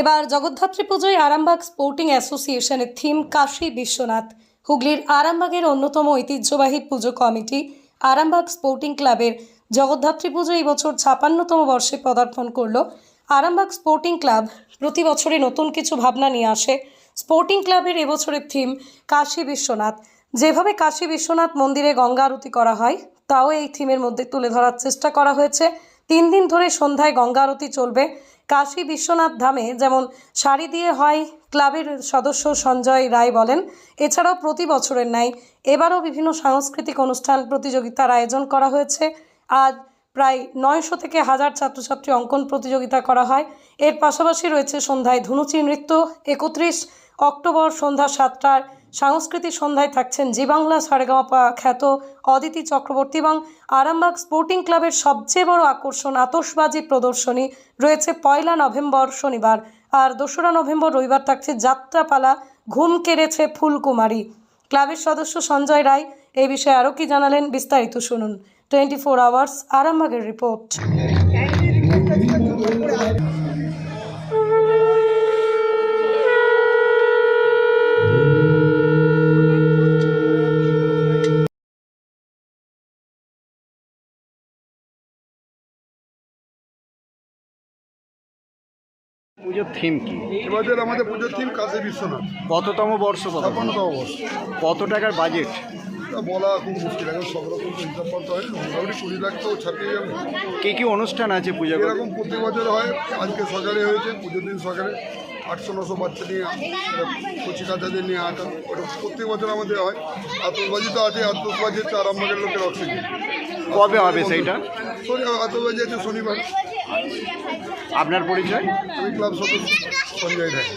এবার জগদ্ধাত্রী পুজোয় আরামবাগ স্পোর্টিং অ্যাসোসিয়েশনের থিম কাশী বিশ্বনাথ। হুগলির আরামবাগের অন্যতম ঐতিহ্যবাহী পুজো কমিটি আরামবাগ স্পোর্টিং ক্লাবের জগদ্ধাত্রী পুজো এই বছর ছাপান্নতম বর্ষে পদার্পণ করল। আরামবাগ স্পোর্টিং ক্লাব প্রতি বছরে নতুন কিছু ভাবনা নিয়ে আসে। স্পোর্টিং ক্লাবের এবছরের থিম কাশী বিশ্বনাথ। যেভাবে কাশী বিশ্বনাথ মন্দিরে গঙ্গা আরতি করা হয়, তাও এই থিমের মধ্যে তুলে ধরার চেষ্টা করা হয়েছে। তিন দিন ধরে সন্ধ্যায় গঙ্গা আরতি চলবে। কাশী বিশ্বনাথ ধামে যেমন শাড়ি দিয়ে হয় ক্লাবের সদস্য সঞ্জয় রায় বলেন, এছাড়াও প্রতি বছরের ন্যায় এবারও বিভিন্ন সাংস্কৃতিক অনুষ্ঠান প্রতিযোগিতার আয়োজন করা হয়েছে। আজ প্রায় নয়শো থেকে হাজার ছাত্রছাত্রী অঙ্কন প্রতিযোগিতা করা হয়। এর পাশাপাশি রয়েছে সন্ধ্যায় ধুনুচি নৃত্য, একত্রিশ অক্টোবর সন্ধ্যা সাতটার সাংস্কৃতিক সন্ধ্যায় থাকছেন জি বাংলা সারেগামাপা খ্যাত অদিতি চক্রবর্তী এবং আরামবাগ স্পোর্টিং ক্লাবের সবচেয়ে বড় আকর্ষণ আতশবাজি প্রদর্শনী রয়েছে পয়লা নভেম্বর শনিবার। আর দোসরা নভেম্বর রবিবার থাকছে যাত্রাপালা, ঘুম কেড়েছে ফুলকুমারী। ক্লাবের সদস্য সঞ্জয় রায় এই বিষয়ে আরও কি জানালেন বিস্তারিত শুনুন। টোয়েন্টি ফোর আওয়ার্স আরামবাগের রিপোর্ট। পুজোর থিম কি? এবার আমাদের পুজোর থিম কাশী বিশ্বনাথ। কততম বর্ষ কত ছাপ্পান্নতম বর্ষ। কত টাকার বাজেট তা বলা খুব মুশকিল এখন সব রকম তো হিসাব করতে হয়। মোটামুটি কুড়ি লাখ তো ছাপিয়ে যাবে। কি কি অনুষ্ঠান আছে পূজা করে এরকম প্রতি বছর হয় আজকে সকালে হয়েছে পুজোর দিন সকালে আটশো নশো বাচ্চা নিয়ে কচি কাচাদের নিয়ে আঁকা ওটা প্রত্যেক বছর আমাদের হয়। আতসবাজি তো আছে আতসবাজি হচ্ছে আরামবাগের লোকের অক্সিজেন কবে হবে সেইটা? শনি আতসবাজি আছে শনিবার। আপনার পরিচয়? ক্লাব সদস্য সঞ্জয় রায়।